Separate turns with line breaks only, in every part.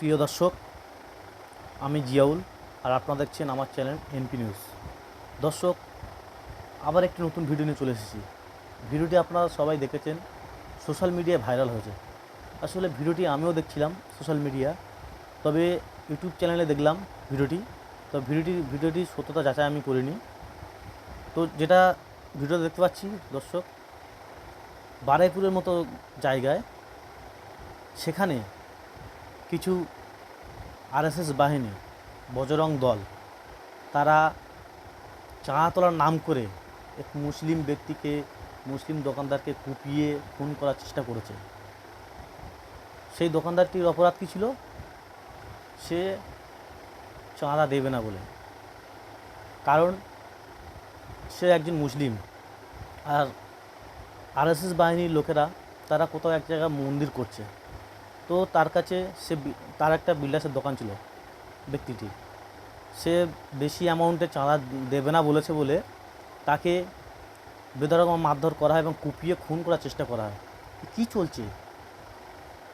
প্রিয় দর্শক, আমি জিয়াউল আর আপনারা দেখছেন আমার চ্যানেল এনপি নিউজ। দর্শক, আবার একটি নতুন ভিডিও নিয়ে চলে এসেছি। ভিডিওটি আপনারা সবাই দেখেছেন, সোশ্যাল মিডিয়ায় ভাইরাল হয়েছে। আসলে ভিডিওটি আমিও দেখছিলাম সোশ্যাল মিডিয়া, তবে ইউটিউব চ্যানেলে দেখলাম ভিডিওটি। তো ভিডিওটি, ভিডিওটির সত্যতা যাচাই আমি করিনি। তো যেটা ভিডিও দেখতে পাচ্ছি, দর্শক, বারাইপুরের মতো জায়গায় সেখানে কিছু আরএসএস বাহিনী, বজরং দল, তারা চাঁদা তোলার নাম করে এক মুসলিম ব্যক্তিকে, মুসলিম দোকানদারকে কুপিয়ে খুন করার চেষ্টা করেছে। সেই দোকানদারটির অপরাধ কী ছিল? সে চাঁদা দেবে না বলে। কারণ সে একজন মুসলিম। আর আরএসএস বাহিনীর লোকেরা, তারা কোথাও এক জায়গায় মন্দির করছে। তো তার কাছে সে তার একটা বিলাসের দোকান ছিল ব্যক্তিটি। সে বেশি অ্যামাউন্টে চাঁদা দেবে না বলেছে বলে তাকে বেদরকম মারধর করা হয় এবং কুপিয়ে খুন করার চেষ্টা করা হয়। কী চলছে?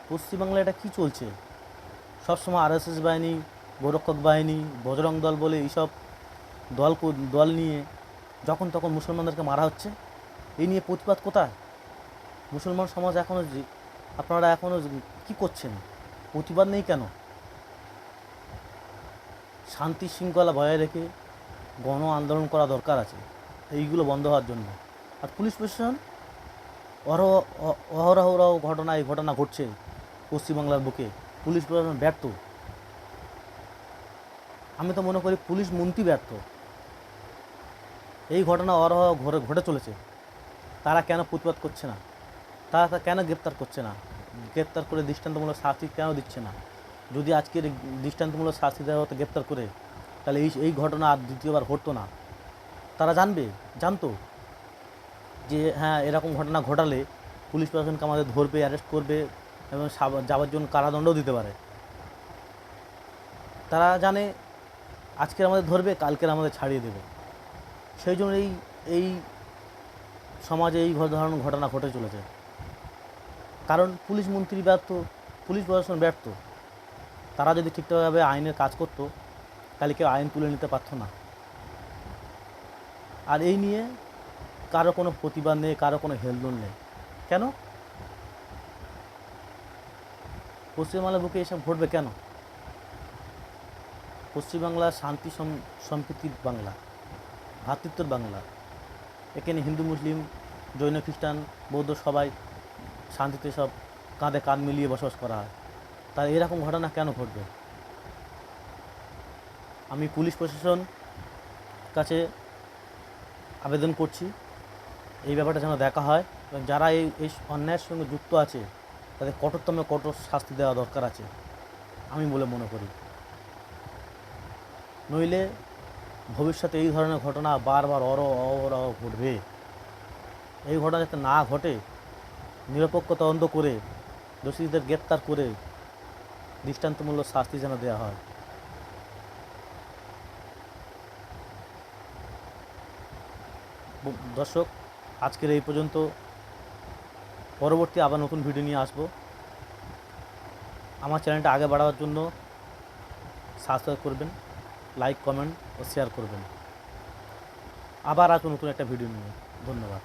পশ্চিমবাংলায় এটা কী চলছে? সবসময় আরএসএস বাহিনী, গোরক্ষক বাহিনী, বজরং দল বলে এইসব দল দল নিয়ে যখন তখন মুসলমানদেরকে মারা হচ্ছে। এই নিয়ে প্রতিবাদ কোথায়? মুসলমান সমাজ এখনও আপনারা এখনও কি করছেন? প্রতিবাদ নেই কেন? শান্তি শৃঙ্খলা বজায় রেখে গণ আন্দোলন করা দরকার আছে। এইগুলো বন্ধ হওয়ার জন্য। আর পুলিশ প্রশাসন অহরহ অ- অহরহ ঘটনা, এই ঘটনা ঘটছে পশ্চিমবাংলার বুকে। পুলিশ প্রশাসন ব্যর্থ। আমি তো মনে করি পুলিশ মন্ত্রী ব্যর্থ। এই ঘটনা অরহ ঘটে চলেছে। তারা কেন প্রতিবাদ করছে না? তারা তা কেন গ্রেপ্তার করছে না? গ্রেপ্তার করে দৃষ্টান্তমূলক শাস্তি কেন দিচ্ছে না? যদি আজকের দৃষ্টান্তমূলক শাস্তি দেওয়া হতো গ্রেপ্তার করে, তাহলে এই এই ঘটনা আর দ্বিতীয়বার ঘটতো না। তারা জানবে, জানতো যে হ্যাঁ এরকম ঘটনা ঘটালে পুলিশ প্রশাসনকে আমাদের ধরবে অ্যারেস্ট করবে এবং যাওয়ার জন্য কারাদণ্ডও দিতে পারে। তারা জানে আজকের আমাদের ধরবে, কালকের আমাদের ছাড়িয়ে দেবে। সেই জন্য এই এই সমাজে এই ধরনের ঘটনা ঘটে চলেছে। কারণ পুলিশ মন্ত্রী ব্যর্থ, পুলিশ প্রশাসন ব্যর্থ। তারা যদি ঠিকঠাকভাবে আইনের কাজ করতো, তাহলে কেউ আইন তুলে নিতে পারতো না। আর এই নিয়ে কারও কোনো প্রতিবাদ নেই, কারও কোনো হেলদোল নেই। কেন? পশ্চিমবাংলার বুকে এসব ঘটবে কেন? পশ্চিমবাংলা শান্তি সম- সম্প্রীতির বাংলা, ভ্রাতৃত্বর বাংলা। এখানে হিন্দু, মুসলিম, জৈন, খ্রিস্টান, বৌদ্ধ সবাই শান্তিতে সব কাঁধে কাঁধ মিলিয়ে বসবাস করা হয়। তার এরকম ঘটনা কেন ঘটবে? আমি পুলিশ প্রশাসন কাছে আবেদন করছি। এই ব্যাপারটা যেন দেখা হয় এবং যারা এই এই অন্যায়ের সঙ্গে যুক্ত আছে, তাদের কঠোরতম কঠোর শাস্তি দেওয়া দরকার আছে, আমি বলে মনে করি। নইলে ভবিষ্যতে এই ধরনের ঘটনা বারবার অর অহরহ ঘটবে। এই ঘটনা যাতে না ঘটে নিরপেক্ষ তদন্ত করে, দোষীদের গ্রেপ্তার করে দৃষ্টান্তমূলক শাস্তি যেন দেওয়া হয়। দর্শক, আজকের এই পর্যন্ত। পরবর্তী আবার নতুন ভিডিও নিয়ে আসব। আমার চ্যানেলটা আগে বাড়াবার জন্য সাবস্ক্রাইব করবেন, লাইক, কমেন্ট ও শেয়ার করবেন। আবার আসব নতুন একটা ভিডিও নিয়ে। ধন্যবাদ।